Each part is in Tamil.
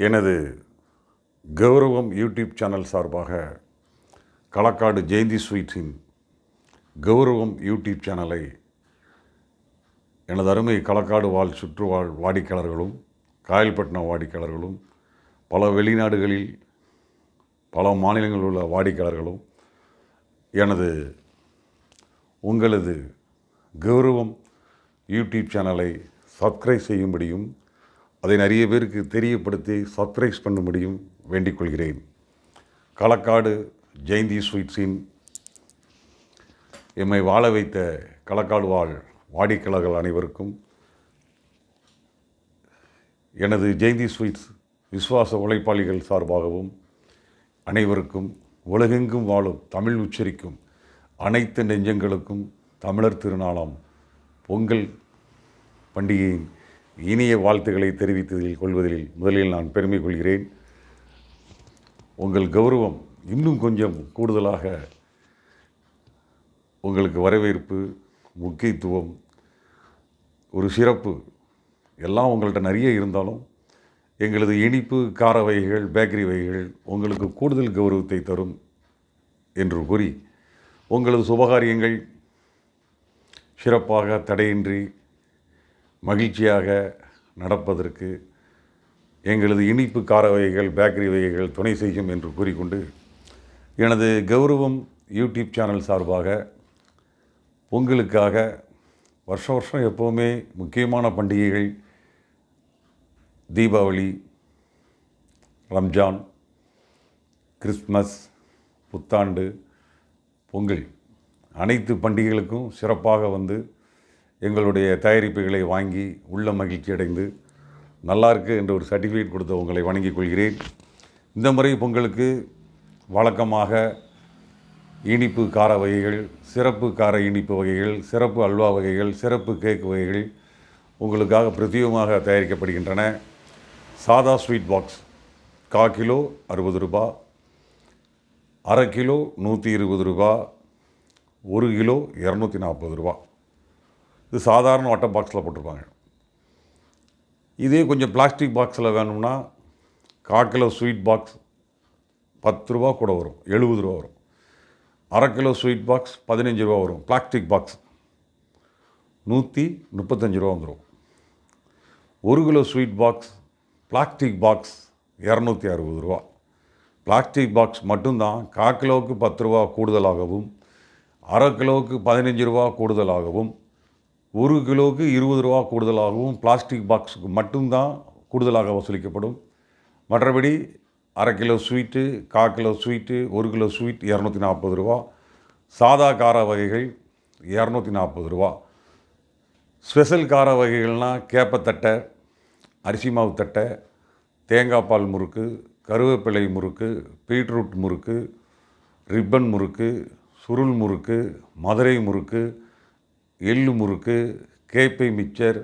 எனது கௌரவம் யூடியூப் சேனல் சார்பாக களக்காடு ஜெயந்தி ஸ்வீட்ஸின் கௌரவம் யூடியூப் சேனலை எனது அருமை களக்காடு வாழ் சுற்றுவாழ் வாடிக்கையாளர்களும் காயல்பட்டினம் வாடிக்கையாளர்களும் பல வெளிநாடுகளில் பல மாநிலங்களில் உள்ள வாடிக்கையாளர்களும் எனது உங்களது கௌரவம் யூடியூப் சேனலை சப்ஸ்கிரைப் செய்யும்படியும் அதை நிறைய பேருக்கு தெரியப்படுத்தி சர்ப்ரைஸ் பண்ண முடியும் வேண்டிக் கொள்கிறேன். களக்காடு ஜெயந்தி ஸ்வீட்ஸின் எம்மை வாழ வைத்த களக்காடு வாழ் வாடிக்கையாளர்கள் அனைவருக்கும் எனது ஜெயந்தி ஸ்வீட்ஸ் விசுவாச உழைப்பாளிகள் சார்பாகவும் அனைவருக்கும் உலகெங்கும் வாழும் தமிழ் உச்சரிக்கும் அனைத்து நெஞ்சங்களுக்கும் தமிழர் திருநாளாம். பொங்கல் பண்டிகையின் இனிய வாழ்த்துக்களை தெரிவித்ததில் கொள்வதில் முதலில் நான் பெருமை கொள்கிறேன். உங்கள் கௌரவம் இன்னும் கொஞ்சம் கூடுதலாக உங்களுக்கு வரவேற்பு முக்கியத்துவம் ஒரு சிறப்பு எல்லாம் உங்கள்கிட்ட நிறைய இருந்தாலும் எங்களது இனிப்பு கார வகைகள் பேக்கரி வகைகள் உங்களுக்கு கூடுதல் கௌரவத்தை தரும் என்று கூறி உங்களது சுபகாரியங்கள் சிறப்பாக தடையின்றி மகிழ்ச்சியாக நடப்பதற்கு எங்களது இனிப்பு கார வகைகள் பேக்கரி வகைகள் துணை செய்யும் என்று கூறிக்கொண்டு எனது கௌரவம் யூடியூப் சேனல் சார்பாக பொங்கலுக்காக வருஷ வருஷம் எப்போவுமே முக்கியமான பண்டிகைகள் தீபாவளி ரம்ஜான் கிறிஸ்மஸ் புத்தாண்டு பொங்கல் அனைத்து பண்டிகைகளுக்கும் சிறப்பாக வந்து எங்களுடைய தயாரிப்புகளை வாங்கி உள்ள மகிழ்ச்சி அடைந்து நல்லாயிருக்கு என்ற ஒரு சர்டிஃபிகேட் கொடுத்த உங்களை வணங்கிக் கொள்கிறேன். இந்த முறை பொங்கலுக்கு வழக்கமாக இனிப்பு கார வகைகள் சிறப்பு கார இனிப்பு வகைகள் சிறப்பு அல்வா வகைகள் சிறப்பு கேக் வகைகள் உங்களுக்காக பிரத்யேகமாக தயாரிக்கப்படுகின்றன. சாதா ஸ்வீட் பாக்ஸ் கா கிலோ அறுபது ரூபா அரை கிலோ நூற்றி இருபது ரூபா ஒரு கிலோ இரநூத்தி நாற்பது ரூபா. இது சாதாரண வட்ட பாக்ஸில் போட்டிருப்பாங்க. இதே கொஞ்சம் பிளாஸ்டிக் பாக்ஸில் வேணும்னா கால் கிலோ ஸ்வீட் பாக்ஸ் பத்து ரூபா கூட வரும் எழுபது ரூபா வரும். அரை கிலோ ஸ்வீட் பாக்ஸ் பதினஞ்சு ரூபா வரும் பிளாஸ்டிக் பாக்ஸ் நூற்றி முப்பத்தஞ்சு ரூபா வந்துடும் ஒரு kilo sweet box plastic box இரநூத்தி அறுபது ரூபா. பிளாஸ்டிக் பாக்ஸ் மட்டும்தான் கால் கிலோவுக்கு பத்து ரூபா கூடுதலாகவும் அரை கிலோவுக்கு பதினஞ்சு ரூபா கூடுதலாகவும் ஒரு கிலோவுக்கு இருபது ரூபா கூடுதலாகவும் பிளாஸ்டிக் பாக்ஸுக்கு மட்டும்தான் கூடுதலாக வசூலிக்கப்படும். மற்றபடி அரை கிலோ ஸ்வீட்டு கா கிலோ ஸ்வீட்டு ஒரு கிலோ ஸ்வீட் இரநூத்தி நாற்பது ரூபா. சாதா கார வகைகள் இரநூத்தி நாற்பது ரூபா. ஸ்பெஷல் கார வகைகள்னால் கேப்பத்தட்டை அரிசி மாவு தட்டை தேங்காய் பால் முறுக்கு கருவேப்பிலை முறுக்கு பீட்ரூட் முறுக்கு ரிப்பன் முறுக்கு சுருள் முறுக்கு மதுரை முறுக்கு எள்ளு முறுக்கு கேப்பை மிச்சர்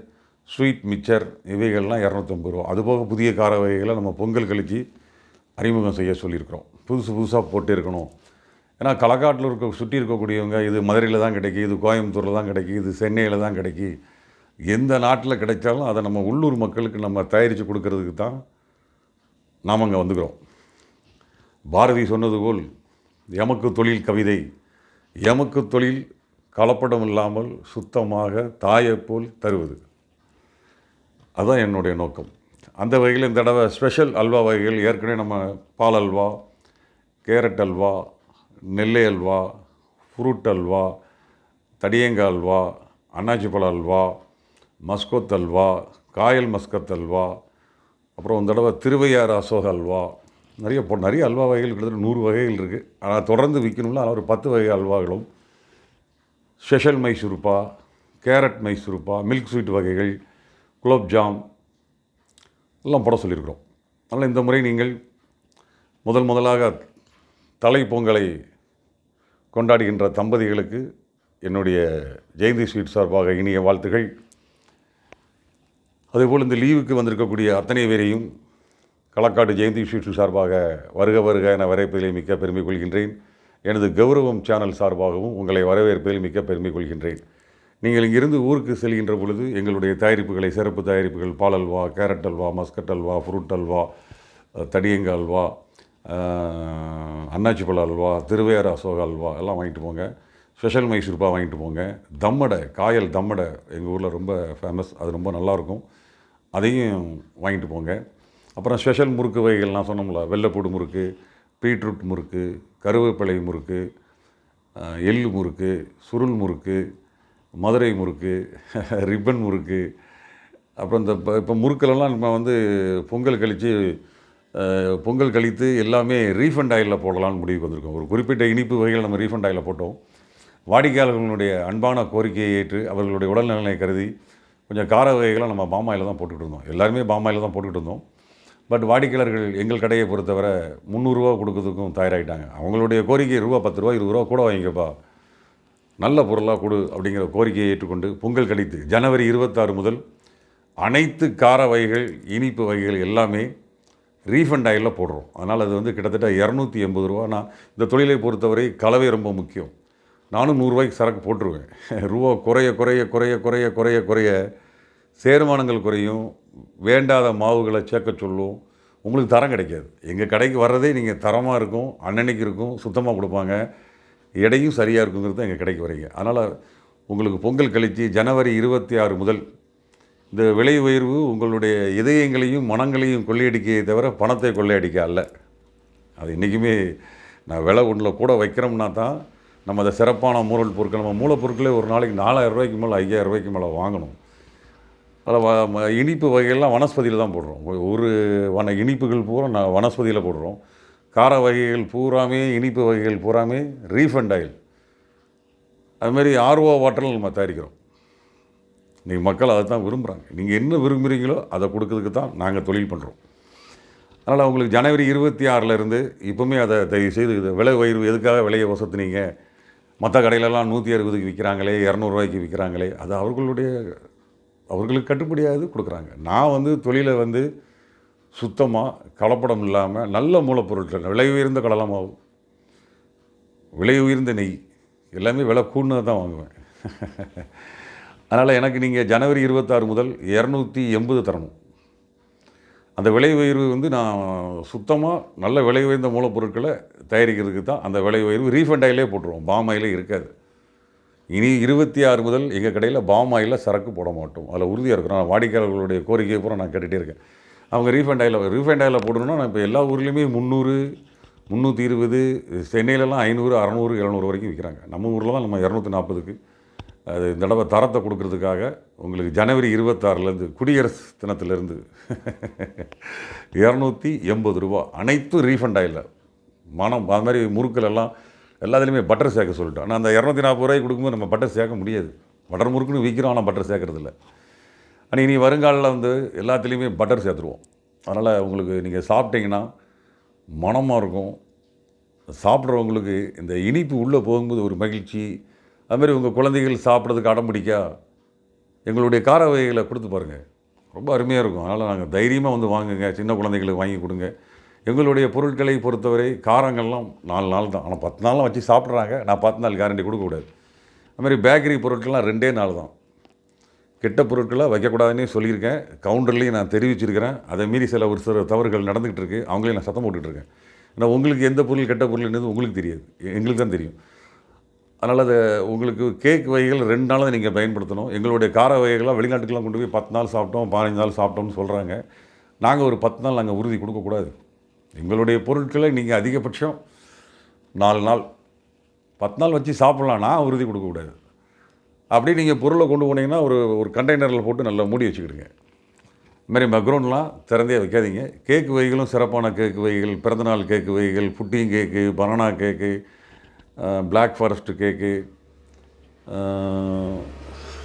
ஸ்வீட் மிச்சர் இவைகள்லாம் இரநூத்தம்பது ரூபா. அதுபோக புதிய கார வகைகளை நம்ம பொங்கல் கழிச்சு அறிமுகம் செய்ய சொல்லியிருக்கிறோம். புதுசு புதுசாக போட்டு இருக்கணும். ஏன்னா களக்காட்டில் இருக்க சுற்றி இருக்கக்கூடியவங்க இது மதுரையில் தான் கிடைக்கும் இது கோயம்புத்தூரில் தான் கிடைக்கும் இது சென்னையில் தான் கிடைக்கும் எந்த நாட்டில் கிடைச்சாலும் அதை நம்ம உள்ளூர் மக்களுக்கு நம்ம தயாரித்து கொடுக்கறதுக்கு தான் நாம் அங்கே வந்துக்கிறோம். பாரதி சொன்னது போல் எமக்கு தொழில் கவிதை எமக்கு தொழில் கலப்படம் இல்லாமல் சுத்தமாக தாயைப் போல் தருவது. அதுதான் என்னுடைய நோக்கம். அந்த வகையில் இந்த தடவை ஸ்பெஷல் அல்வா வகைகள் ஏற்கனவே நம்ம பால் அல்வா கேரட் அல்வா நெல்லை அல்வா ஃப்ரூட் அல்வா தடியங்காய் அல்வா அன்னாச்சி பழ அல்வா மஸ்கோத் அல்வா காயல் மஸ்கத் அல்வா அப்புறம் இந்த தடவை திருவையாறு அசோக அல்வா. நிறைய நிறைய அல்வா வகைகள் கிட்டத்தட்ட நூறு வகைகள் இருக்குது ஆனால் தொடர்ந்து விற்கணும்னா ஒரு பத்து வகை அல்வாகளும். Special Mysore pak carrot Mysore pak milk sweet வகைகள் குலோப்ஜாம் எல்லாம் போட சொல்லியிருக்கிறோம். அதனால் இந்த முறை நீங்கள் முதல் முதலாக தலை பொங்கலை கொண்டாடுகின்ற தம்பதிகளுக்கு என்னுடைய ஜெயந்தி ஸ்வீட் சார்பாக இனிய வாழ்த்துகள். அதேபோல் இந்த லீவுக்கு வந்திருக்கக்கூடிய அத்தனை பேரையும் களக்காடு ஜெயந்தி ஸ்வீட்ஸ் சார்பாக வருக வருக என வரவேற்பதில் மிக்க பெருமை கொள்கின்றேன். எனது கௌரவம் சேனல் சார்பாகவும் உங்களை வரவேற்பதில் மிக்க பெருமை கொள்கின்றேன். நீங்கள் இங்கிருந்து ஊருக்கு செல்கின்ற பொழுது எங்களுடைய தயாரிப்புகளை சிறப்பு தயாரிப்புகள் பால் halwa carrot halwa muscat halwa fruit halwa ah, தடியங்க halwa அன்னாச்சி பழ அல்வா திருவையார் அசோக அல்வா எல்லாம் வாங்கிட்டு போங்க. ஸ்பெஷல் மைசூர்பா வாங்கிட்டு போங்க. தம்மடை காயல் தம்மடை எங்கள் ஊரில் ரொம்ப ஃபேமஸ் அது ரொம்ப நல்லாயிருக்கும் அதையும் வாங்கிட்டு போங்க. அப்புறம் ஸ்பெஷல் முறுக்கு வகைகள் நான் சொன்னோம்ல வெள்ளைப்பூடு முறுக்கு பீட்ரூட் முறுக்கு கருவேப்பிலை முறுக்கு எள் முறுக்கு சுருள் முறுக்கு மதுரை முறுக்கு ரிப்பன் முறுக்கு. அப்புறம் இந்த இப்போ இப்போ முறுக்களெல்லாம் நம்ம வந்து பொங்கல் கழித்து பொங்கல் கழித்து எல்லாமே ரீஃபண்ட் ஆயிலில் போடலாம்னு முடிவு வந்திருக்கோம். ஒரு குறிப்பிட்ட இனிப்பு வகைகள் நம்ம ரீஃபண்ட் ஆயிலில் போட்டோம். வாடிக்கையாளர்களுடைய அன்பான கோரிக்கையை ஏற்று அவர்களுடைய உடல்நலனை கருதி கொஞ்சம் கார வகைகளை நம்ம பாமாயில் தான் போட்டுக்கிட்டு இருந்தோம். எல்லாருமே பாமாயில் தான் போட்டுக்கிட்டு இருந்தோம். பட் வாடிக்கையாளர்கள் எங்கள் கடையை பொறுத்தவரை முந்நூறுரூவா கொடுக்கறதுக்கும் தயாராகிட்டாங்க. அவங்களுடைய கோரிக்கை ரூபா பத்து ரூபா இருபது ரூபா கூட வாங்கிக்கப்பா. நல்ல பொருளாக கொடு அப்படிங்கிற கோரிக்கையை ஏற்றுக்கொண்டு பொங்கல் கழித்து ஜனவரி இருபத்தாறு முதல் அனைத்து கார வகைகள் இனிப்பு வகைகள் எல்லாமே ரீஃபண்ட் ஆயிலில் போடுறோம். அதனால் அது வந்து கிட்டத்தட்ட இரநூத்தி எண்பது ரூபா. நான் இந்த தொழிலை பொறுத்தவரை கலவை ரொம்ப முக்கியம். நானும் நூறுரூவாய்க்கு சரக்கு போட்டுருவேன். ரூபா குறைய குறைய குறைய குறைய குறைய குறைய சேர்மானங்கள் குறையும். வேண்டாத மாவுகளை சேர்க்க சொல்லும். உங்களுக்கு தரம் கிடைக்காது. எங்கள் கடைக்கு வர்றதே நீங்கள் தரமாக இருக்கும் அன்னன்னைக்கு இருக்கும் சுத்தமாக கொடுப்பாங்க. எடையும் சரியாக இருக்குங்கிறது தான் எங்கள் கடைக்கு வரீங்க அதனால் உங்களுக்கு பொங்கல் கழித்து ஜனவரி இருபத்தி ஆறு முதல் இந்த விலை உயர்வு உங்களுடைய இதயங்களையும் மனங்களையும் கொள்ளையடிக்கையே தவிர பணத்தை கொள்ளையடிக்க அல்ல. அது இன்றைக்குமே நான் விலை ஒன்றில் கூட வைக்கிறோம்னா தான் நம்ம அதை சிறப்பான மூலல் பொருட்கள் நம்ம மூலப்பொருட்களே ஒரு நாளைக்கு நாலாயிரம் ரூபாய்க்கு மேலே ஐயாயிரம் ரூபாய்க்கு மேலே வாங்கணும். அதில் வ இனிப்பு வகைகள்லாம் வனஸ்பதியில் தான் போடுறோம். ஒரு வன இனிப்புகள் பூரா நான் வனஸ்பதியில் போடுறோம். கார வகைகள் பூராமே இனிப்பு வகைகள் பூராமே ரீஃபண்ட் ஆயில். அதுமாரி ஆர்ஓ வாட்டரில் நம்ம தயாரிக்கிறோம். இன்றைக்கி மக்கள் அதை தான் விரும்புகிறாங்க நீங்கள் என்ன விரும்புகிறீங்களோ அதை கொடுக்கறதுக்கு தான் நாங்கள் தொழில் பண்ணுறோம் அதனால் அவங்களுக்கு ஜனவரி இருபத்தி ஆறிலேருந்து இப்போவுமே அதை தயவு செய்து இது விலை உயர்வு எதுக்காக விலையை வசத்துனீங்க மற்ற கடையிலலாம் நூற்றி அறுபதுக்கு விற்கிறாங்களே இரநூறுவாய்க்கு விற்கிறாங்களே அது அவர்களுடைய அவர்களுக்கு கட்டுப்படியாவது கொடுக்குறாங்க. நான் வந்து தொழிலை வந்து சுத்தமாக கலப்படம் இல்லாமல் நல்ல மூலப்பொருட்கள் விலை உயர்ந்த கடலமாவு விலை உயர்ந்த நெய் எல்லாமே விலை கூடுனது தான் வாங்குவேன். அதனால் எனக்கு நீங்கள் ஜனவரி இருபத்தாறு முதல் இரநூத்தி எண்பது தரணும். அந்த விலை உயர்வு வந்து நான் சுத்தமாக நல்ல விலை உயர்ந்த மூலப்பொருட்களை தயாரிக்கிறதுக்கு தான் அந்த விலை உயர்வு ரீஃபண்ட் ஆயிலே போட்டுருவோம். பாம் ஆயிலே இருக்காது. இனி இருபத்தி ஆறு முதல் எங்கள் கடையில் பாம் ஆயிலில் சரக்கு போட மாட்டோம். அதில் உறுதியாக இருக்கிறோம் நான் வாடிக்கையாளர்களுடைய கோரிக்கையை பூரா நான் கேட்டுகிட்டே இருக்கேன். அவங்க ரீஃபண்ட் ஆயில் ரீஃபண்ட் ஆயிலில் போடணும்னா நான் இப்போ எல்லா ஊர்லேயுமே முந்நூறு முந்நூற்றி இருபது சென்னையிலலாம் ஐநூறு அறநூறு எழுநூறு வரைக்கும் விற்கிறாங்க. நம்ம ஊரில் தான் நம்ம இரநூத்தி நாற்பதுக்கு அது இந்த தடவை தரத்தை கொடுக்கறதுக்காக உங்களுக்கு ஜனவரி இருபத்தாறுலேருந்து குடியரசு தினத்துலேருந்து இரநூத்தி எண்பது ரூபா அனைத்தும் ரீஃபண்ட் ஆயில். மனம் அது மாதிரி முறுக்கள் எல்லாம் எல்லாத்துலேயுமே பட்டர் சேர்க்க சொல்லிட்டோம். ஆனால் அந்த இரநூத்தி நாற்பது ரூபாய்க்கு கொடுக்கும்போது நம்ம பட்டர் சேர்க்க முடியாது. பட்டர் முறுக்குன்னு விற்கிறோம் ஆனால் பட்டர் சேர்க்கறது ஆனால் இனி வருங்காலில் வந்து எல்லாத்துலேயுமே பட்டர் சேர்த்துருவோம். அதனால் உங்களுக்கு நீங்கள் சாப்பிட்டீங்கன்னா மனமாக இருக்கும். சாப்பிட்றவங்களுக்கு இந்த இனிப்பு உள்ளே போகும்போது ஒரு மகிழ்ச்சி. அதுமாரி உங்கள் குழந்தைகள் சாப்பிட்றதுக்கு அடம் பிடிக்கா? எங்களுடைய கார வகைகளை கொடுத்து பாருங்கள் ரொம்ப அருமையாக இருக்கும். அதனால் நாங்கள் தைரியமாக வந்து வாங்குங்க. சின்ன குழந்தைகளுக்கு வாங்கி கொடுங்க. எங்களுடைய பொருட்களை பொறுத்தவரை காரங்கள்லாம் நாலு நாள் தான். ஆனால் பத்து நாள்லாம் வச்சு சாப்பிட்றாங்க. நான் பத்து நாள் கேரண்டி கொடுக்கக்கூடாது. அதுமாதிரி பேக்கரி பொருட்கள்லாம் ரெண்டே நாள் தான். கெட்ட பொருட்களை வைக்கக்கூடாதுன்னே சொல்லியிருக்கேன். கவுண்டர்லேயும் நான் தெரிவிச்சிருக்கிறேன். அதை மீறி சில ஒரு சில தவறுகள் நடந்துகிட்டு இருக்கு. அவங்களையும் நான் சத்தம் போட்டுட்ருக்கேன் ஏன்னா உங்களுக்கு எந்த பொருள் கெட்ட பொருள்ன்றது உங்களுக்கு தெரியாது. எங்களுக்கு தான் தெரியும். அதனால் அதை உங்களுக்கு கேக் வகைகள் ரெண்டு நாளாக நீங்கள் பயன்படுத்தணும். எங்களுடைய கார வகைகள்லாம் வெளிநாட்டுக்கெல்லாம் கொண்டு போய் பத்து நாள் சாப்பிட்டோம் பதினஞ்சு நாள் சாப்பிட்டோம்னு சொல்கிறாங்க நாங்கள் ஒரு பத்து நாள் நாங்கள் உறுதி கொடுக்கக்கூடாது. எங்களுடைய பொருட்களை நீங்கள் அதிகபட்சம் நாலு நாள் பத்து நாள் வச்சு சாப்பிட்லாம். நான் உறுதி கொடுக்கக்கூடாது அப்படி நீங்கள் பொருளை கொண்டு போனீங்கன்னா ஒரு ஒரு கண்டெய்னரில் போட்டு நல்லா மூடி வச்சுக்கிடுங்க. இதுமாதிரி மக்ரோன்லாம் திறந்தே வைக்காதீங்க. கேக்கு வகைகளும் சிறப்பான கேக்கு வகைகள் பிறந்தநாள் கேக்கு வகைகள் pudding cake banana cake black forest cake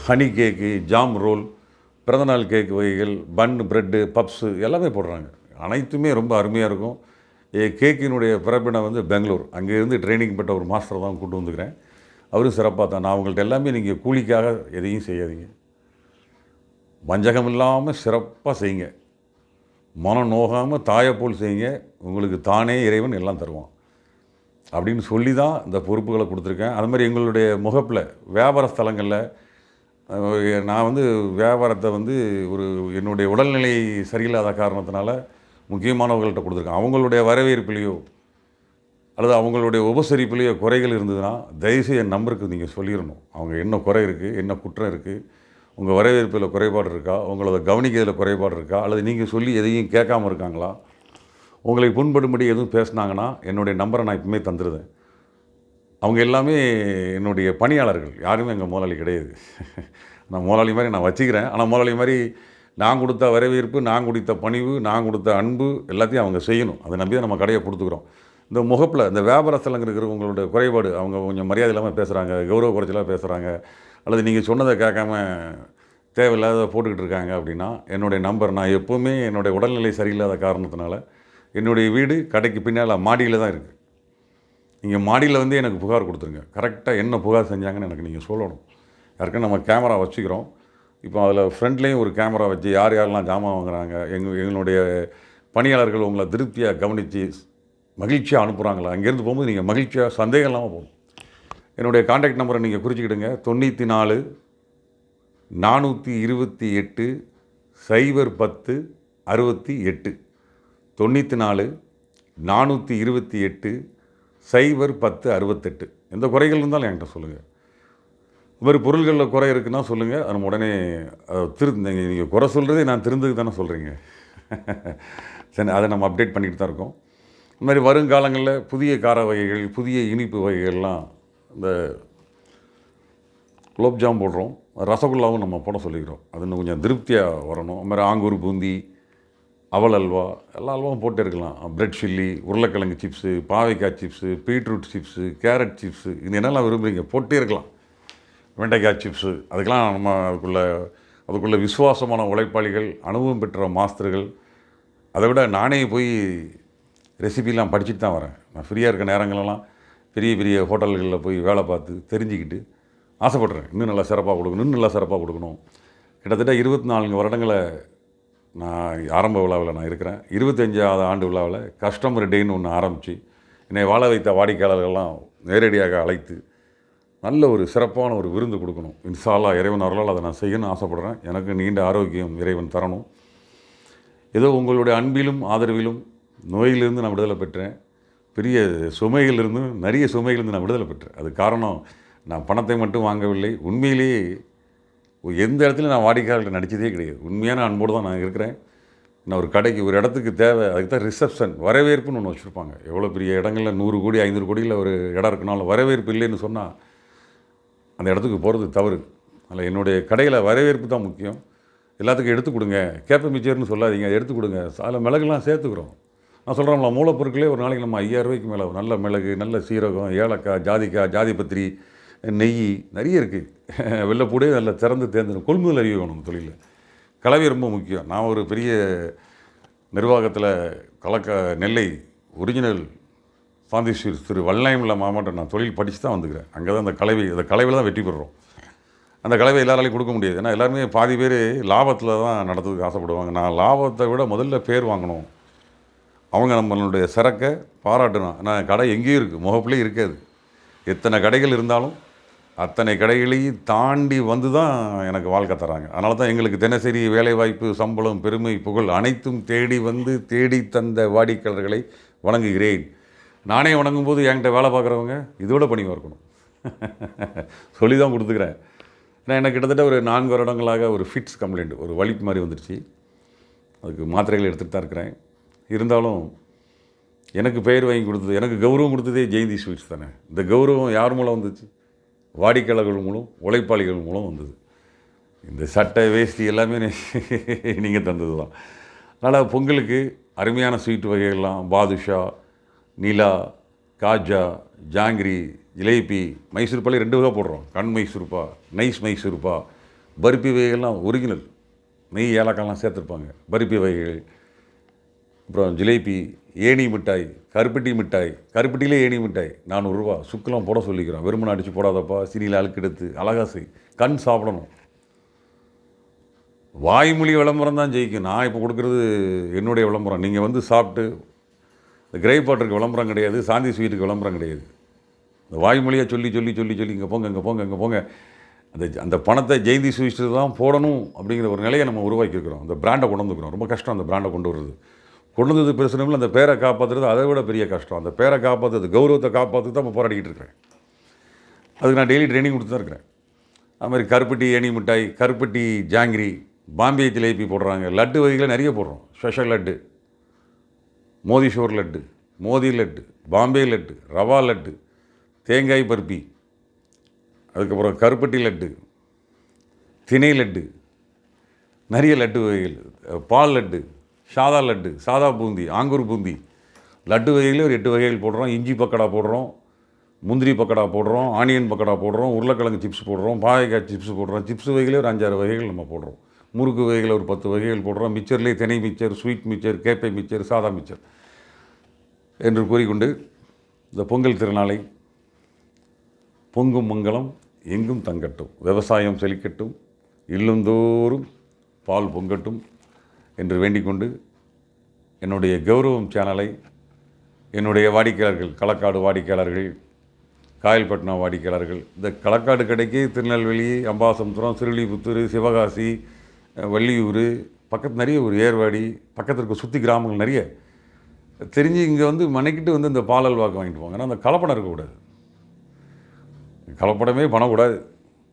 honey cake jam roll பிறந்தநாள் கேக்கு வகைகள் பன் ப்ரெட்டு பப்ஸு எல்லாமே போடுறாங்க. அனைத்துமே ரொம்ப அருமையாக இருக்கும். ஏ கேக்கினுடைய பிறப்பிடம் வந்து பெங்களூர். அங்கேருந்து ட்ரைனிங் பெற்ற ஒரு மாஸ்டர் தான் கூட்டு வந்துக்கிறேன். அவரும் சிறப்பாக தான். நான் அவங்கள்ட்ட எல்லாமே நீங்கள் கூலிக்காக எதையும் செய்யாதீங்க. வஞ்சகம் இல்லாமல் சிறப்பாக செய்யுங்க. மனம் நோகாமல் தாயை போல் செய்யுங்க. உங்களுக்கு தானே இறைவன் எல்லாம் தருவான். அப்படின்னு சொல்லி தான் இந்த பொறுப்புகளை கொடுத்துருக்கேன். அது மாதிரி எங்களுடைய முகப்பில் வியாபார ஸ்தலங்களில் நான் வந்து வியாபாரத்தை வந்து ஒரு என்னுடைய உடல்நிலை சரியில்லாத காரணத்தினால முக்கியமானவர்கள்ட்ட கொடுத்துருக்கேன். அவங்களுடைய வரவேற்பிலையோ அல்லது அவங்களுடைய உபசரிப்புலேயோ குறைகள் இருந்ததுன்னா தயவுசெய்து என் நம்பருக்கு நீங்கள் சொல்லிடணும் அவங்க என்ன குறை இருக்குது என்ன குற்றம் இருக்குது உங்கள் வரவேற்பில் குறைபாடு இருக்கா உங்களோட கவனிக்கிறதுல குறைபாடு இருக்கா அல்லது நீங்கள் சொல்லி எதையும் கேட்காம இருக்காங்களா? உங்களை புண்படும்படி எதுவும் பேசுனாங்கன்னா என்னுடைய நம்பரை நான் இப்பவுமே தந்துடுதேன் அவங்க எல்லாமே என்னுடைய பணியாளர்கள். யாருமே எங்கள் முதலாளி கிடையாது. நான் முதலாளி மாதிரி நான் வச்சுக்கிறேன். ஆனால் முதலாளி மாதிரி நான் கொடுத்த வரவேற்பு நான் கொடுத்த பணிவு நான் கொடுத்த அன்பு எல்லாத்தையும் அவங்க செய்யணும். அதை நம்பி தான் நம்ம கடையை கொடுத்துக்குறோம் இந்த முகப்பில் இந்த வியாபார ஸ்தலங்க இருக்கிறவங்களோட குறைபாடு அவங்க கொஞ்சம் மரியாதை இல்லாமல் பேசுகிறாங்க கௌரவ குறைச்சலாக பேசுகிறாங்க அல்லது நீங்கள் சொன்னதை கேட்காம தேவையில்லாத போட்டுக்கிட்டு இருக்காங்க அப்படின்னா என்னுடைய நம்பர் நான் எப்போவுமே என்னுடைய உடல்நிலை சரியில்லாத காரணத்தினால என்னுடைய வீடு கடைக்கு பின்னால் மாடியில் தான் இருக்குது நீங்கள் மாடியில் வந்து எனக்கு புகார் கொடுத்துருங்க. கரெக்டாக என்ன புகார் செஞ்சாங்கன்னு எனக்கு நீங்கள் சொல்லணும். யாருக்குன்னு நம்ம கேமரா வச்சுக்கிறோம். இப்போ அதில் ஃப்ரண்ட்லேயும் ஒரு கேமரா வச்சு யார் யாரெல்லாம் ஜாமான் வாங்குறாங்க எங்கள் எங்களுடைய பணியாளர்கள் உங்களை திருப்தியாக கவனித்து மகிழ்ச்சியாக அனுப்புகிறாங்களா அங்கேருந்து போகும்போது நீங்கள் மகிழ்ச்சியாக சந்தேகம் இல்லாமல் போகணும் என்னுடைய காண்டாக்ட் நம்பரை நீங்கள் குறிச்சிக்கிடுங்க. தொண்ணூற்றி நாலு நானூற்றி இருபத்தி எட்டு சைபர் பத்து அறுபத்தி எட்டு. தொண்ணூற்றி நாலு நானூற்றி இருபத்தி எட்டு சைபர் பத்து அறுபத்தெட்டு. எந்த குறைகள் இருந்தாலும் என்கிட்ட சொல்லுங்கள் இது மாதிரி பொருள்களில் குறை இருக்குன்னா சொல்லுங்கள் நம்ம உடனே திரு நீங்கள் குறை சொல்கிறதே நான் திருந்துக்கு தானே சொல்கிறீங்க சரி அதை நம்ம அப்டேட் பண்ணிட்டு தான் இருக்கோம். இந்த மாதிரி வருங்காலங்களில் புதிய கார வகைகள் புதிய இனிப்பு வகைகள்லாம் இந்த குலோப்ஜாம் போடுறோம். ரசகுல்லாவும் நம்ம போட சொல்லிக்கிறோம். அது இன்னும் கொஞ்சம் திருப்தியாக வரணும். அது மாதிரி ஆங்கூர் பூந்தி அவல் அல்வா எல்லா அல்வாவும் போட்டு இருக்கலாம். பிரெட் சில்லி உருளைக்கிழங்கு chips பாவைக்காய் chips beetroot chips carrot chips இது என்னெல்லாம் விரும்புகிறீங்க போட்டே இருக்கலாம். வெண்டைக்காய் சிப்ஸு. அதுக்கெல்லாம் நம்ம அதுக்குள்ள அதுக்குள்ள விசுவாசமான உழைப்பாளிகள் அனுபவம் பெற்ற மாஸ்டர்கள். அதை விட நானே போய் ரெசிபிலாம் படிச்சுட்டு தான் வரேன். நான் ஃப்ரீயாக இருக்க நேரங்களெல்லாம் பெரிய பெரிய ஹோட்டல்களில் போய் வேலை பார்த்து தெரிஞ்சுக்கிட்டு ஆசைப்பட்றேன். இன்னும் நல்லா சிறப்பாக கொடுக்கணும் இன்னும் நல்லா சிறப்பாக கொடுக்கணும். கிட்டத்தட்ட இருபத்தி நான்கு வருடங்களை நான் ஆரம்ப விழாவில் நான் இருக்கிறேன். இருபத்தஞ்சாவது ஆண்டு விழாவில் கஸ்டமர் டேன்னு ஒன்று ஆரம்பித்து என்னை வாழ வைத்த வாடிக்கையாளர்கள்லாம் நேரடியாக அழைத்து நல்ல ஒரு சிறப்பான ஒரு விருந்து கொடுக்கணும். இன்சாலா இறைவன் அருளால் அதை நான் செய்யணும்னு ஆசைப்படுறேன். எனக்கு நீண்ட ஆரோக்கியம் இறைவன் தரணும். ஏதோ உங்களுடைய அன்பிலும் ஆதரவிலும் நோயிலிருந்து நான் விடுதலை பெற்றேன். பெரிய சுமைகளிலிருந்து நிறைய சுமைகளிலிருந்து நான் விடுதலை பெற்றேன். அது காரணம் நான் பணத்தை மட்டும் வாங்கவில்லை. உண்மையிலேயே எந்த இடத்துல நான் வாடிக்கையாளர்கள் நடித்ததே கிடையாது. உண்மையான அன்போடு தான் நான் இருக்கிறேன். நான் ஒரு கடைக்கு ஒரு இடத்துக்கு தேவை அதுக்கு தான் ரிசப்ஷன் வரவேற்புன்னு ஒன்று வச்சுருப்பாங்க. எவ்வளோ பெரிய இடங்களில் நூறு கோடி ஐநூறு கோடியில் ஒரு இடம் இருக்குனாலும் வரவேற்பு இல்லைன்னு சொன்னால் அந்த இடத்துக்கு போகிறது தவறு. அதில் என்னுடைய கடையில் வரவேற்பு தான் முக்கியம். எல்லாத்துக்கும் எடுத்து கொடுங்க. கேப்ப மிச்சர்னு சொல்லாதீங்க. எடுத்து கொடுங்க. அதில் மிளகுலாம் சேர்த்துக்கிறோம். நான் சொல்கிறோம்ல மூலப்பொருட்களே ஒரு நாளைக்கு நம்ம ஐயாயிரம் ரூபாய்க்கு மேலே நல்ல மிளகு நல்ல சீரகம் ஏலக்காய் ஜாதிக்காய் ஜாதிபத்திரி நெய் நிறைய இருக்குது வெள்ளைப்பூடே நல்ல திறந்து தேர்ந்து கொள்முதல் அறிவு வேணும் தொழிலில். கலவை ரொம்ப முக்கியம். நான் ஒரு பெரிய நிர்வாகத்தில் கலக்க நெல்லை ஒரிஜினல் சாந்திஸ்வீர் திரு வல்லாயமில்ல மாவட்டம் நான் தொழில் படித்து தான் வந்துக்கிறேன் அங்கே தான் அந்த கலவை அந்த கலவையில் தான் வெற்றி பெறுறோம். அந்த கலவை எல்லாராலையும் கொடுக்க முடியாது. ஏன்னா எல்லாருமே பாதி பேர் லாபத்தில் தான் நடத்துறதுக்கு ஆசைப்படுவாங்க. நான் லாபத்தை விட முதல்ல பேர் வாங்கணும். அவங்க நம்மளுடைய சரக்கை பாராட்டணும். ஆனால் கடை எங்கேயும் இருக்குது முகப்புலேயும் இருக்காது. எத்தனை கடைகள் இருந்தாலும் அத்தனை கடைகளையும் தாண்டி வந்து தான் எனக்கு வாழ்க்கை தராங்க. அதனால தான் எங்களுக்கு தினசரி வேலைவாய்ப்பு சம்பளம் பெருமை புகழ் அனைத்தும் தேடி வந்து தேடி தந்த வாடிக்கையாளர்களை வணங்குகிறேன். நானே வணங்கும் போது என்கிட்ட வேலை பார்க்குறவங்க இதோட பணிவாக இருக்கணும். சொல்லி தான் கொடுத்துக்கிறேன். ஏன்னா எனக்கு கிட்டத்தட்ட ஒரு நான்கு வருடங்களாக ஒரு ஃபிட்ஸ் கம்ப்ளைண்ட் ஒரு வலிப்பு மாதிரி வந்துடுச்சு. அதுக்கு மாத்திரைகள் எடுத்துகிட்டு தான் இருக்கிறேன். இருந்தாலும் எனக்கு பெயர் வாங்கி கொடுத்தது எனக்கு கௌரவம் கொடுத்ததே ஜெயந்தி ஸ்வீட்ஸ் தானே. இந்த கௌரவம் யார் மூலம் வந்துச்சு? வாடிக்கையாளர்கள் மூலம் உழைப்பாளிகள் மூலம் வந்தது. இந்த சட்டை வேஷ்டி எல்லாமே நீங்கள் தந்தது தான் அதனால் பொங்கலுக்கு அருமையான ஸ்வீட் வகைகள்லாம் பாதுஷா நிலா காஜா ஜாங்கிரி ஜிலேபி மைசூர் பாலே ரெண்டு வகை போடுறோம். கண் மைசூர்பா நைஸ் மைசூர்பா. பருப்பி வகைகள்லாம் ஒரிஜினல். நெய் ஏலக்காய்லாம் சேர்த்துருப்பாங்க. பருப்பி வகைகள். அப்புறம் ஜிலேபி ஏணி மிட்டாய் கருப்பட்டி மிட்டாய். கருப்பட்டியிலே ஏணி மிட்டாய். நானூறுரூவா. சுக்கெல்லாம் போட சொல்லிக்கிறோம். வெறுமனை அடித்து போடாதப்பா. சீனியில் அழுக்கெடுத்து அழகா செய் கண் சாப்பிடணும். வாய்மொழி விளம்பரம் தான் ஜெயிக்கும். நான் இப்போ கொடுக்குறது என்னுடைய விளம்பரம். நீங்கள் வந்து சாப்பிட்டு இந்த கிரேப் பாட்டருக்கு விளம்பரம் கிடையாது சாந்தி ஸ்வீட்டுக்கு விளம்பரம் கிடையாது. இந்த வாய்மொழியாக சொல்லி சொல்லி சொல்லி சொல்லி இங்கே போங்க இங்கே போங்க இங்கே போங்க. அந்த அந்த பணத்தை ஜெயந்தி ஸ்வீட்ஸு தான் போடணும் அப்படிங்கிற ஒரு நிலையை நம்ம உருவாக்கியிருக்கிறோம். அந்த பிராண்டை கொண்டு வந்துக்கிறோம். ரொம்ப கஷ்டம் அந்த பிராண்டை கொண்டு வர்றது. கொண்டு வந்தது பிரச்சனை அந்த பேரை காப்பாற்றுறது அதை விட பெரிய கஷ்டம். அந்த பேரை காப்பாற்றுறது கௌரவத்தை காப்பாற்றுறது தான் நம்ம போராடிக்கிட்டு இருக்கிறேன். அதுக்கு நான் டெய்லி ட்ரைனிங் கொடுத்து தான் இருக்கிறேன். அது மாதிரி கருப்பட்டி ஏணி மிட்டாய் கருப்பட்டி ஜாங்கிரி பாம்பே ஜிலேபி போடுறாங்க. லட்டு வகைகளை நிறைய போடுறோம். ஸ்பெஷல் லட்டு. மோதி ஷோர் லட்டு மோதி லட்டு பாம்பே லட்டு ரவா லட்டு தேங்காய் பருப்பி அதுக்கப்புறம் கருப்பட்டி லட்டு திணை லட்டு நிறைய லட்டு வகைகள். பால் லட்டு சாதா லட்டு சாதா பூந்தி ஆங்கூர் பூந்தி. லட்டு வகைகளே ஒரு எட்டு வகைகள் போடுறோம். இஞ்சி பக்கடா போடுறோம் முந்திரி பக்கடா போடுறோம் ஆனியன் பக்கடா போடுறோம் உருளைக்கிழங்கு சிப்ஸ் போடுறோம் பாவைக்காய் சிப்ஸ் போடுறோம். சிப்ஸ் வகையிலே ஒரு அஞ்சாறு வகைகள் நம்ம போடுறோம். முறுக்கு வகைகள் ஒரு பத்து வகைகள் போடுறோம். மிச்சர்லேயே தினை மிச்சர் ஸ்வீட் மிச்சர் கேப்பை மிச்சர் சாதா மிச்சர் என்று கூறிக்கொண்டு இந்த பொங்கல் திருநாளை பொங்கும் மங்களம் எங்கும் தங்கட்டும் விவசாயம் செழிக்கட்டும் இல்லந்தோறும் பால் பொங்கட்டும் என்று வேண்டிக்கொண்டு என்னுடைய கௌரவம் சேனலை என்னுடைய வாடிக்கையாளர்கள் களக்காடு வாடிக்கையாளர்கள் காயல்பட்டினம் வாடிக்கையாளர்கள் இந்த களக்காடு கடைக்கு திருநெல்வேலி அம்பாசமுத்திரம் சிறுலிபுத்தூர் சிவகாசி வள்ளியூர் பக்கத்து நிறைய ஒரு ஏர்வாடி பக்கத்தில் இருக்க சுற்றி கிராமங்கள் நிறைய. தெரிஞ்சு இங்கே வந்து மனைக்கிட்டு வந்து இந்த பால் அல்வாக்கு வாங்கிட்டு போங்க ஏன்னா அந்த கலப்படம் இருக்கக்கூடாது. கலப்படமே பண்ணக்கூடாது.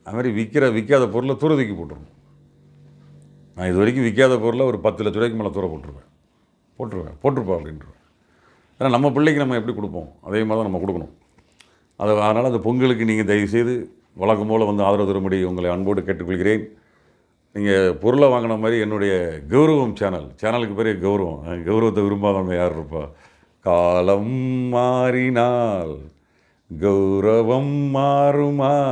அதுமாதிரி விற்கிற விற்காத பொருளை தூர தூக்கி போட்டுருவோம். நான் இது வரைக்கும் விற்காத பொருளை ஒரு பத்து லட்ச ரூபாய்க்கு மேலே தூர போட்டுருவேன். போட்டுருவேன். போட்டிருப்பா அப்படின்ட்டுருவேன் ஏன்னா நம்ம பிள்ளைக்கு நம்ம எப்படி கொடுப்போம்? அதே மாதிரி தான் நம்ம கொடுக்கணும். அது அதனால் அந்த பொங்கலுக்கு நீங்கள் தயவுசெய்து வழக்கம் போல் வந்து ஆதரவு தரும்படி உங்களை அன்போடு கேட்டுக்கொள்கிறேன். நீங்கள் பொருளை வாங்கின மாதிரி என்னுடைய கௌரவம் சேனல் சேனலுக்கு பெரிய கௌரவம். கௌரவத்தை விரும்பாதவங்க யார் இருப்பா? காலம் மாறினால் கௌரவம் மாறுமா?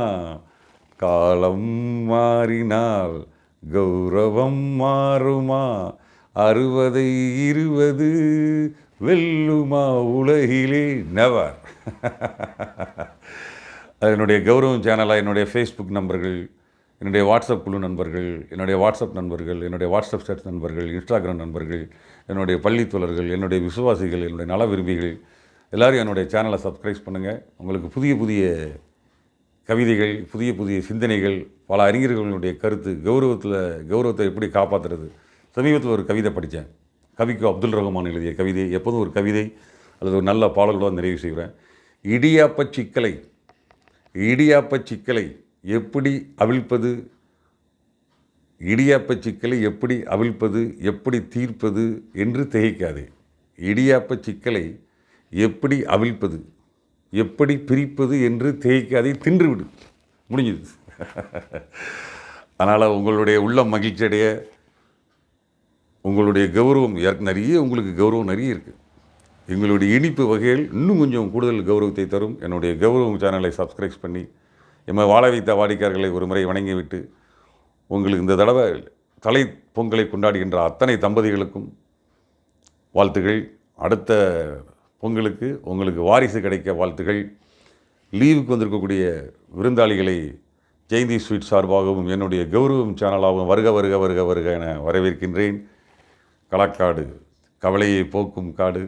காலம் மாறினால் கௌரவம் மாறுமா? அறுபதை இருபது வெல்லுமா உலகிலே? நெவர் அது என்னுடைய கௌரவம் சேனலாக என்னுடைய ஃபேஸ்புக் நம்பர்கள் என்னுடைய வாட்ஸ்அப் குழு நண்பர்கள் என்னுடைய வாட்ஸ்அப் நண்பர்கள் என்னுடைய வாட்ஸ்அப் ஸ்டேட் நண்பர்கள் இன்ஸ்டாகிராம் நண்பர்கள் என்னுடைய பள்ளி தோழர்கள் என்னுடைய விசுவாசிகள் என்னுடைய நல விரும்பிகள் எல்லாரும் என்னுடைய சேனலை சப்ஸ்கிரைப் பண்ணுங்கள் உங்களுக்கு புதிய புதிய கவிதைகள் புதிய புதிய சிந்தனைகள் பல அறிஞர்களுடைய கருத்து கௌரவத்தில் கௌரவத்தை எப்படி காப்பாற்றுறது சமீபத்தில் ஒரு கவிதை படித்தேன். கவிக்கு அப்துல் ரஹ்மான் எழுதிய கவிதை எப்போதும் ஒரு கவிதை அல்லது ஒரு நல்ல பாடல்களோட நிறைவு செய்கிறேன் இடியாப்ப சிக்கலை இடியாப்ப சிக்கலை எப்படி அவிழ்ப்பது? இடியாப்ப சிக்கலை எப்படி அவிழ்ப்பது? எப்படி தீர்ப்பது? என்று திகைக்காதே. இடியாப்ப சிக்கலை எப்படி அவிழ்ப்பது? எப்படி பிரிப்பது என்று திகைக்காதே தின்றுவிடு. முடிஞ்சது. அதனால் உங்களுடைய உள்ளம் மகிழ்ச்சியடைய உங்களுடைய கௌரவம் நிறைய உங்களுக்கு கௌரவம் நிறைய இருக்குது எங்களுடைய இனிப்பு வகையில் இன்னும் கொஞ்சம் கூடுதல் கௌரவத்தை தரும். என்னுடைய கௌரவம் சேனலை சப்ஸ்கிரைப் பண்ணி எம்மை வாழ வைத்த வாடிக்கையாளர்களை ஒரு முறை வணங்கிவிட்டு உங்களுக்கு இந்த தடவை தலை பொங்கலை கொண்டாடுகின்ற அத்தனை தம்பதிகளுக்கும் வாழ்த்துகள். அடுத்த பொங்கலுக்கு உங்களுக்கு வாரிசு கிடைக்க வாழ்த்துகள். லீவுக்கு வந்திருக்கக்கூடிய விருந்தாளிகளை ஜெயந்தி ஸ்வீட் சார்பாகவும் என்னுடைய கௌரவம் சேனலாகவும் வருக வருக வருக வருக என வரவேற்கின்றேன். களக்காடு கவலையை போக்கும் காடு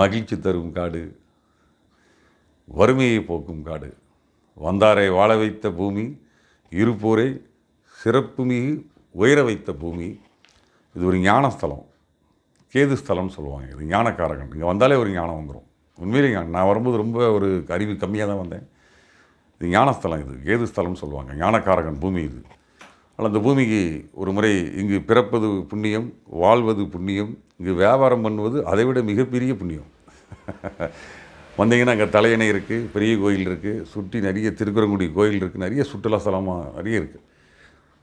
மகிழ்ச்சி தரும் காடு வறுமையை போக்கும் காடு வந்தாரை வாழ வைத்த பூமி இருப்போரை சிறப்பு மிகு உயர வைத்த பூமி. இது ஒரு ஞானஸ்தலம் கேது ஸ்தலம்னு சொல்லுவாங்க. இது ஞானக்காரகன். இங்கே வந்தாலே ஒரு ஞானம் வந்துடும் உண்மையிலே ஞானம். நான் வரும்போது ரொம்ப ஒரு அறிவு கம்மியாக தான் வந்தேன். இது ஞானஸ்தலம் இது கேது ஸ்தலம்னு சொல்லுவாங்க. ஞானக்காரகன் பூமி இது. ஆனால் அந்த பூமிக்கு ஒரு முறை இங்கு பிறப்பது புண்ணியம் வாழ்வது புண்ணியம் இங்கு வியாபாரம் பண்ணுவது அதைவிட மிகப்பெரிய புண்ணியம். வந்தீங்கன்னா அங்கே தலையணை இருக்குது பெரிய கோயில் இருக்குது சுற்றி நிறைய திருக்குறங்குடி கோயில் இருக்குது நிறைய சுற்றுலா ஸ்தலமாக நிறைய இருக்குது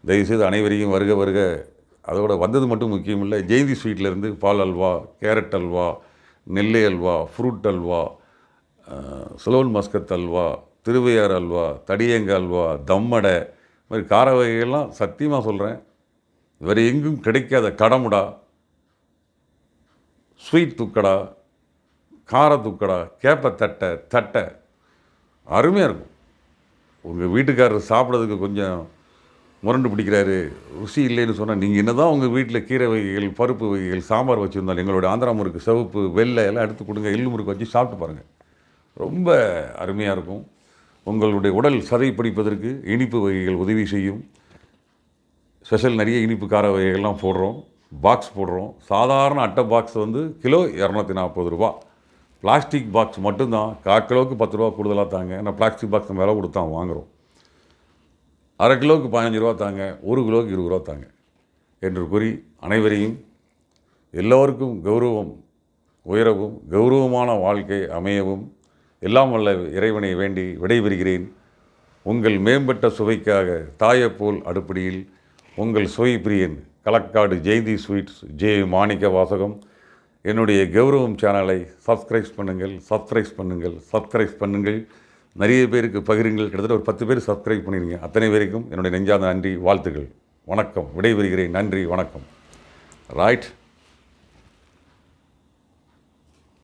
தயவுசெய்து அனைவரையும் வருக வருக. அதோட வந்தது மட்டும் முக்கியம் இல்லை ஜெயந்தி ஸ்வீட்லேருந்து பால் அல்வா கேரட் அல்வா நெல்லை அல்வா ஃப்ரூட் அல்வா சிலோன் சுலோன் மஸ்கத் அல்வா திருவையார் அல்வா தடியங்க அல்வா தம்மடை இது மாதிரி கார வகைகள்லாம் சத்தியமாக சொல்கிறேன் வேறு எங்கும் கிடைக்காத கடமுடா ஸ்வீட் துக்கடா கார துக்கடா தட்டை தட்டை. அருமையாக இருக்கும். உங்கள் வீட்டுக்காரர் சாப்பிட்றதுக்கு கொஞ்சம் முரண்டு பிடிக்கிறாரு. ருசி இல்லைன்னு சொன்னால் நீங்கள் என்ன தான் உங்கள் வீட்டில் கீரை வகைகள் பருப்பு வகைகள் சாம்பார் வச்சுருந்தாலும் எங்களுடைய ஆந்திரா முறுக்கு சிவப்பு வெள்ளை எல்லாம் எடுத்து கொடுங்க. எள்ளு முறுக்கு வச்சு சாப்பிட்டு பாருங்கள் ரொம்ப அருமையாக இருக்கும். உங்களுடைய உடல் சதை பிடிப்பதற்கு இனிப்பு வகைகள் உதவி செய்யும். ஸ்பெஷல் நிறைய இனிப்பு கார வகைகள்லாம் போடுறோம். பாக்ஸ் போடுறோம். சாதாரண அட்டை பாக்ஸ் வந்து கிலோ இரநூத்தி நாற்பது ரூபா. பிளாஸ்டிக் பாக்ஸ் மட்டும்தான். கால் கிலோவுக்கு பத்து ரூபா கூடுதலாக தாங்க. ஏன்னா பிளாஸ்டிக் பாக்ஸ் நம்ம விலை கொடுத்தா வாங்குகிறோம் அரை கிலோவுக்கு பதினஞ்சு ரூபா தாங்க. ஒரு கிலோவுக்கு இருபது ரூபா தாங்க. என்று கூறி அனைவரையும் எல்லோருக்கும் கௌரவம் உயரவும் கௌரவமான வாழ்க்கை அமையவும் எல்லாம் வல்ல இறைவனை வேண்டி விடைபெறுகிறேன். உங்கள் மேம்பட்ட சுவைக்காக தாயப்போல் அடுப்படியில் உங்கள் சுவை பிரியன் களக்காடு ஜெயந்தி ஸ்வீட்ஸ் ஜே மாணிக்க வாசகம் என்னுடைய கௌரவம் சேனலை சப்ஸ்கிரைப் பண்ணுங்கள் சப்ஸ்கிரைப் பண்ணுங்கள் சப்ஸ்கிரைப் பண்ணுங்கள். நிறைய பேருக்கு பகிருங்கள். கிட்டத்தட்ட ஒரு பத்து பேர் சப்ஸ்கிரைப் பண்ணிடுங்க அத்தனை பேருக்கும் என்னுடைய நெஞ்சார்ந்த நன்றி வாழ்த்துக்கள். வணக்கம். விடைபெறுகிறேன். நன்றி வணக்கம். ரைட்